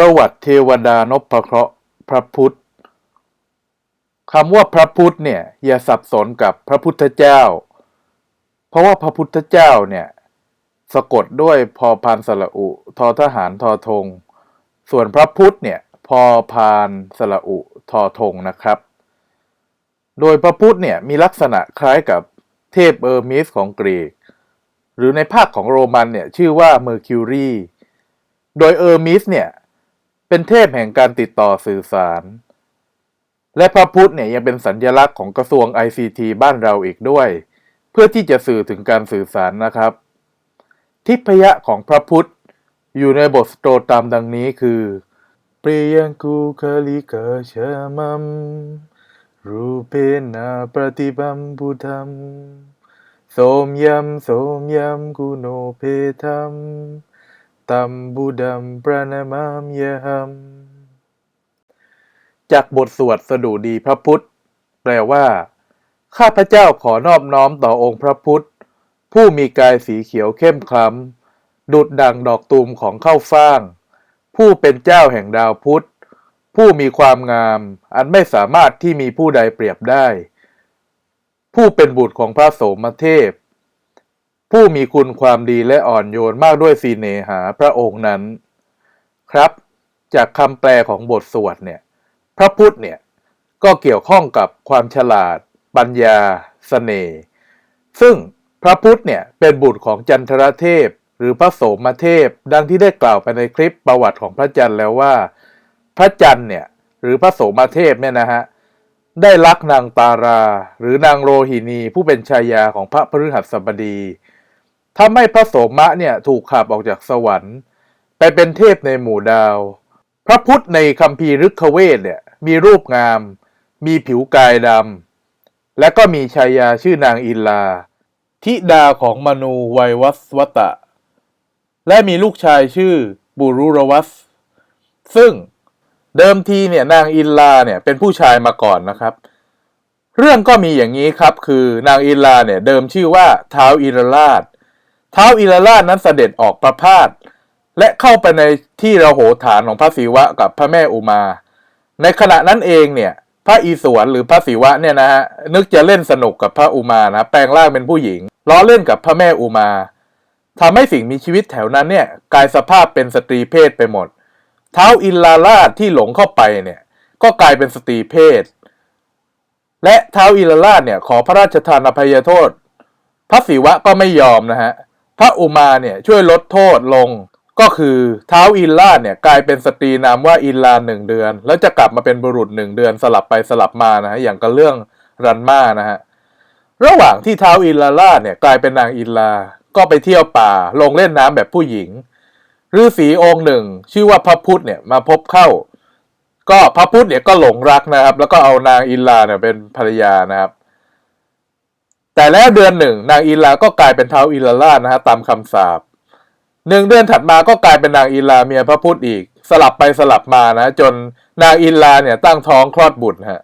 ประวัติเทวดานพเคราะห์พระพุทธคำว่าพระพุทธเนี่ยอย่าสับสนกับพระพุทธเจ้า เพราะว่าพระพุทธเจ้าเนี่ยสะกดด้วยพอพานสระอุทอทหารทอธงส่วนพระพุทธเนี่ยพอพานสระอุทอธงนะครับ โดยพระพุทธเนี่ยมีลักษณะคล้ายกับเทพเออร์มิสของกรีก หรือในภาคของโรมันเนี่ยชื่อว่าเมอร์คิวรีโดยเออร์มิสเนี่ย เป็นเทพแห่งการติดต่อสื่อสาร และพระพุทธเนี่ยยังเป็นสัญลักษณ์ของกระทรวง ICT บ้านเราอีกด้วย เพื่อที่จะสื่อถึงการสื่อสารนะครับ ทิพยะของพระพุทธ อยู่ในบทสโตรตามดังนี้คือเปรียงกูคลิกาชามัมรูเปนาปฏิบัมพุธัมโสมยัมโสมยัมกุโนเพธัม ตัมบุดัมปรนามามยหัมจากบทสวดสดุดีพระพุทธ แปลว่า ข้าพเจ้าขอนอบน้อมต่อองค์พระพุทธ ผู้มีกายสีเขียวเข้มคล้ำดุดดังดอกตูมของข้าวฟ่าง ผู้เป็นเจ้าแห่งดาวพุธ ผู้มีความงาม อันไม่สามารถที่มีผู้ใดเปรียบได้ ผู้เป็นบุตรของพระโสมเทพ ผู้มีคุณความดีและอ่อนโยนมากด้วยสีเนหาพระองค์นั้น ครับ จากคำแปลของบทสวดเนี่ย พระพุทธเนี่ย ก็เกี่ยวข้องกับความฉลาด ปัญญาสเสน่ห์ซึ่งพระพุทธเนี่ยเป็นบุตรของจันทรเทพ หรือพระโสมเทพ ดังที่ได้กล่าวไปในคลิปประวัติของพระจันทร์แล้วว่า พระจันทร์เนี่ยหรือพระโสมเทพเนี่ยนะฮะได้รักนางตารา หรือนางโรหินีผู้เป็นชายาของพระพฤหัสบดี ทำให้พระโสมะเนี่ยถูกขับออกจากสวรรค์ ไปเป็นเทพในหมู่ดาว พระพุทธในคัมภีร์ฤกขเวทเนี่ยมีรูปงาม มีผิวกายดำและก็มีชายาชื่อนางอินลา ธิดาของมนูไวยวัสวตะ และมีลูกชายชื่อบุรุรวัส ซึ่งเดิมทีเนี่ยนางอินลาเนี่ยเป็นผู้ชายมาก่อนนะครับ เรื่องก็มีอย่างนี้ครับคือนางอินลาเนี่ยเดิมชื่อว่าท้าวอิรราช ท้าวอิรราชนั้นเสด็จออกประพาสและเข้าไปในที่ระโหฐานของพระศิวะกับพระแม่อุมา ในขณะนั้นเองเนี่ย พระอีสวนหรือพระศิวะเนี่ยนะฮะนึกจะเล่นสนุกกับพระอุมานะแปลงร่างเป็นผู้หญิงล้อเล่นกับพระแม่อุมาทำให้สิ่งมีชีวิตแถวนั้นเนี่ยกลายสภาพเป็นสตรีเพศไปหมดเท้าอินลาราที่หลงเข้าไปเนี่ยก็กลายเป็นสตรีเพศ และเท้าอินลาราเนี่ยขอพระราชทานอภัยโทษ พระศิวะก็ไม่ยอมนะฮะ พระอุมาเนี่ยช่วยลดโทษลง ก็คือเท้าอินลาเนี่ยกลายเป็นสตรีนามว่าอินลาหนึ่งเดือน แล้วจะกลับมาเป็นบุรุษหนึ่งเดือนสลับไปสลับมานะฮะอย่างกับเรื่องรันมานะฮะระหว่างที่เท้าอินลาลาเนี่ยกลายเป็นนางอินลา ก็ไปเที่ยวป่าลงเล่นน้ำแบบผู้หญิงฤาษีองค์หนึ่ง ชื่อว่าพระพุทธเนี่ยมาพบเข้า ก็พระพุทธเนี่ยก็หลงรักนะครับ แล้วก็เอานางอินลาเนี่ยเป็นภรรยานะครับ แต่แล้วเดือนหนึ่งนางอินลาก็กลายเป็นเท้าอินลาลานะฮะตามคำสาปหนึ่งเดือนถัดมาก็กลายเป็นนางอินลาเมียพระพุทธอีก สลับไปสลับมานะ จนนางอินลาเนี่ยตั้งท้องคลอดบุตรฮะ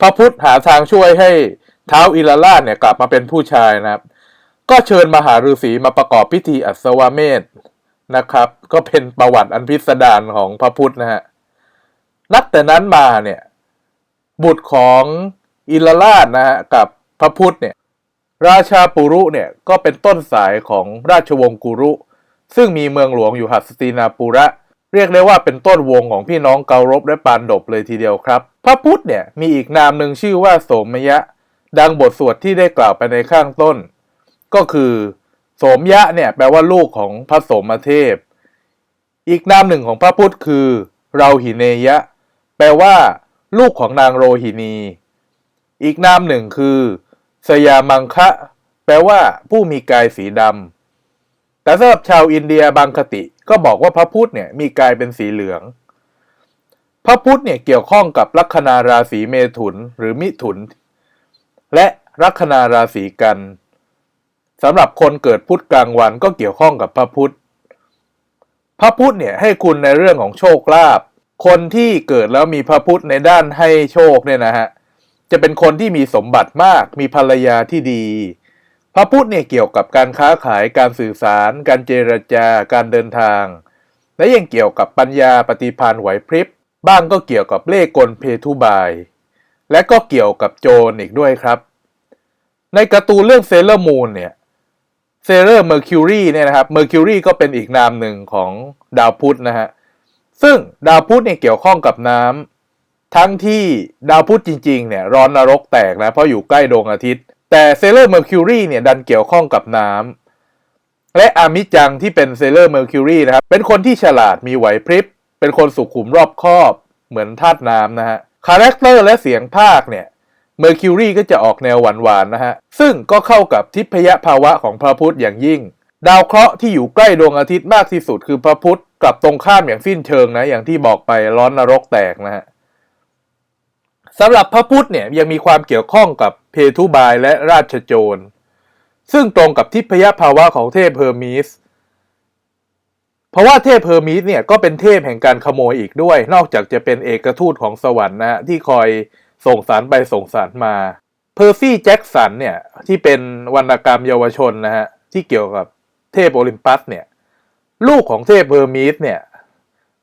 พระพุทธหาทางช่วยให้เท้าอิลาลาเนี่ยกลับมาเป็นผู้ชายนะครับ ก็เชิญมหาฤาษีมาประกอบพิธีอัศวเมธนะครับ ก็เป็นประวัติอันพิสดารของพระพุทธนะฮะนับแต่นั้นมาเนี่ยบุตรของอิลาลาดนะฮะกับพระพุทธเนี่ย ราชาปุรุเนี่ยก็เป็นต้นสายของราชวงศ์กุรุ ซึ่งมีเมืองหลวงอยู่หัสตินาปุระ เรียกได้ว่าเป็นต้นวงของพี่น้องเการบและปานดบเลยทีเดียวครับ พระพุทธเนี่ยมีอีกนามหนึ่งชื่อว่าโสมยะ ดังบทสวดที่ได้กล่าวไปในข้างต้น ก็คือ โสมยะเนี่ยแปลว่าลูกของพระสมเทพ อีกนามหนึ่งของพระพุทธคือเราหิเนยะ แปลว่า ลูกของนางโรหินี อีกนามหนึ่งคือ สยามังคะ แปลว่า ผู้มีกายสีดำแต่สำหรับชาวอินเดียบางคติก็บอกว่าพระพุทธเนี่ยมีกายเป็นสีเหลือง พระพุทธเนี่ยเกี่ยวข้องกับลัคนาราศีเมถุนหรือมิถุน และลัคนาราศีกันสำหรับคนเกิดพุธกลางวันก็เกี่ยวข้องกับพระพุทธพระพุทธเนี่ยให้คุณในเรื่องของโชคลาภคนที่เกิดแล้วมีพระพุทธในด้านให้โชคเนี่ยนะฮะ จะเป็นคนที่มีสมบัติมาก มีภรรยาที่ดี พระพุทธเนี่ยเกี่ยวกับการค้าขายการสื่อสาร การเจรจาการเดินทาง และยังเกี่ยวกับปัญญาปฏิภาณไหวพริบ บ้างก็เกี่ยวกับเล่กลเพทุบาย และก็เกี่ยวกับโจรอีกด้วยครับ ในการ์ตูนเรื่องเซเลอร์มูนเนี่ยเซเลอร์เมอร์คิวรีเนี่ยนะครับเมอร์คิวรีก็เป็นอีกนามหนึ่งของดาวพุธนะฮะซึ่งดาวพุธเนี่ยเกี่ยวข้องกับน้ำ ทั้งที่ดาวพุธจริงๆเนี่ยร้อนนรกแตกนะเพราะอยู่ใกล้ดวงอาทิตย์ แต่เซเลอร์เมอร์คิวรีเนี่ยดันเกี่ยวข้องกับน้ำและอามิจังที่เป็นเซเลอร์เมอร์คิวรีนะครับเป็นคนที่ฉลาดมีไหวพริบ เป็นคนสุขุมรอบคอบ เหมือนธาตุน้ำนะฮะคาแรคเตอร์และเสียงภาคเนี่ยเมอร์คิวรีก็จะออกแนวหวานๆนะฮะ ซึ่งก็เข้ากับทิพยภาวะของพระพุธอย่างยิ่ง ดาวเคราะห์ที่อยู่ใกล้ดวงอาทิตย์มากที่สุดคือพระพุธกลับตรงข้ามอย่างสิ้นเชิงนะ อย่างที่บอกไปร้อนนรกแตกนะฮะ สำหรับพระพุธเนี่ยยังมีความเกี่ยวข้องกับเพทุบายและราชโจร ซึ่งตรงกับทิพยภาวะของเทพเฮอร์มีสเพราะว่าเทพเฮอร์มีสเนี่ยก็เป็นเทพแห่งการขโมยอีกด้วย นอกจากจะเป็นเอกทูตของสวรรค์นะฮะที่คอยส่งสารไปส่งสารมาเพอร์ซี่แจ็คสันเนี่ยที่เป็นวรรณกรรมเยาวชนนะฮะที่เกี่ยวกับเทพโอลิมปัสเนี่ยลูกของเทพเฮอร์มีสเนี่ย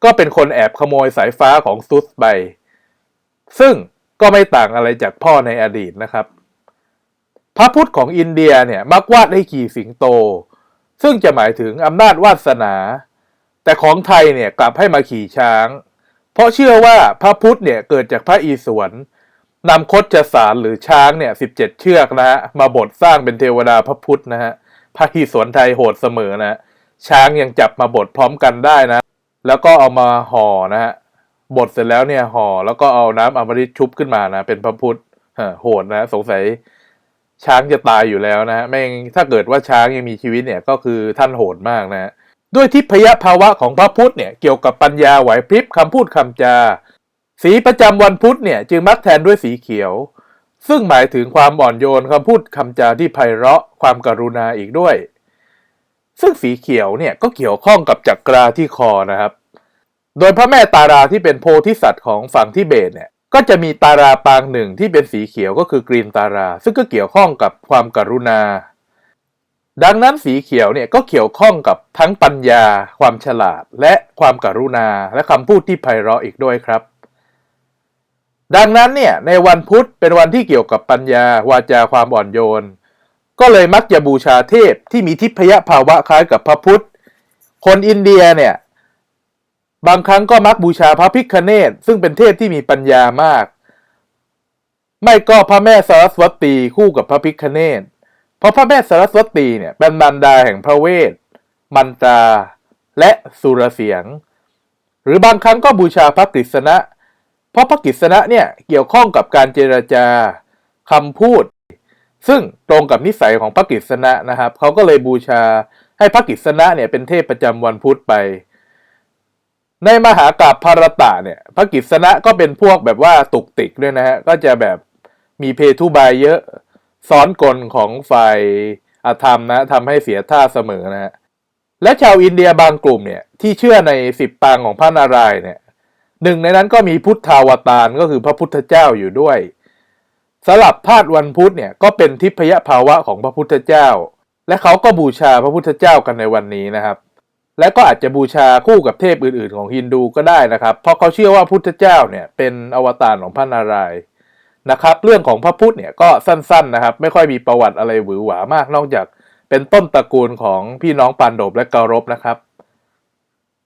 ก็เป็นคนแอบขโมยสายฟ้าของซุสไป ซึ่ง ก็ไม่ต่างอะไรจากพ่อในอดีตนะครับ พระพุทธของอินเดียเนี่ยมักวาดให้ขี่สิงโต ซึ่งจะหมายถึงอำนาจวาสนา แต่ของไทยเนี่ยกลับให้มาขี่ช้าง เพราะเชื่อว่าพระพุทธเนี่ยเกิดจากพระอีศวรนำคดจสารหรือช้างเนี่ยสิบเจ็ดเชือกนะฮะมาบดสร้างเป็นเทวดาพระพุทธนะฮะพระอีศวรไทยโหดเสมอนะช้างยังจับมาบดพร้อมกันได้นะ แล้วก็เอามาห่อนะฮะ บดเสร็จแล้วเนี่ยห่อแล้วก็เอาน้ำอมฤตชุบขึ้นมานะเป็นพระพุทธโหดนะ สงสัยช้างจะตายอยู่แล้วนะฮะไม่งถ้าเกิดว่าช้างยังมีชีวิตเนี่ยก็คือท่านโหดมากนะด้วยทิพยภาวะของพระพุทธเนี่ยเกี่ยวกับปัญญาไหวพริบคำพูดคำจา สีประจำวันพุธเนี่ยจึงมักแทนด้วยสีเขียว ซึ่งหมายถึงความอ่อนโยนคำพูดคำจาที่ไพเราะความกรุณาอีกด้วย ซึ่งสีเขียวเนี่ยก็เกี่ยวข้องกับจักราที่คอนะครับ โดยพระแม่ตาราที่เป็นโพธิสัตว์ของฝั่งทิเบตเนี่ยก็จะมีตาราปางหนึ่งที่เป็นสีเขียวก็คือกรีนตารา ซึ่งก็เกี่ยวข้องกับความกรุณา ดังนั้นสีเขียวเนี่ยก็เกี่ยวข้องกับทั้งปัญญา ความฉลาด และความกรุณา และคำพูดที่ไพเราะอีกด้วยครับ ดังนั้นเนี่ยในวันพุธเป็นวันที่เกี่ยวกับปัญญา วาจาความอ่อนโยน ก็เลยมักจะบูชาเทพที่มีทิพยภาวะคล้ายกับพระพุทธ คนอินเดียเนี่ย บางครั้งก็มักบูชาพระพิคเนตซึ่งเป็นเทพที่มีปัญญามาก ไม่ก็พระแม่สารสวตีคู่กับพระพิคเนตเพราะพระแม่สารสวตีเนี่ยเป็นมารดาแห่งพระเวท มันตราและสุรเสียง หรือบางครั้งก็บูชาพระกฤษณะ เพราะพระกฤษณะเนี่ยเกี่ยวข้องกับการเจรจาคำพูด ซึ่งตรงกับนิสัยของพระกฤษณะนะครับเขาก็เลยบูชาให้พระกฤษณะเนี่ยเป็นเทพประจำวันพุธไป ในมหากราบพภารตะเนี่ยพระกฤษณะก็เป็นพวกแบบว่าตุกติกด้วยนะฮะ ก็จะแบบมีเพทุบายเยอะซ้อนกลของฝ่ายอาธรรมนะทำให้เสียท่าเสมอนะฮะ และชาวอินเดียบางกลุ่มเนี่ย ที่เชื่อในสิบปางของพระนารายณ์เนี่ยหนึ่งในนั้นก็มีพุทธาวตารก็คือพระพุทธเจ้าอยู่ด้วยสลับธาตุวันพุธเนี่ยก็เป็นทิพยภาวะของพระพุทธเจ้า และเขาก็บูชาพระพุทธเจ้ากันในวันนี้นะครับ และก็อาจจะบูชาคู่กับเทพอื่นๆ ของฮินดูก็ได้นะครับ เพราะเขาเชื่อว่าพุทธเจ้าเนี่ยเป็นอวตารของพระนารายณ์นะครับ เรื่องของพระพุทธเนี่ยก็สั้นๆนะครับ ไม่ค่อยมีประวัติอะไรหวือหวามากนอกจากเป็นต้นตระกูลของพี่น้องปานโดบและเการบนะครับ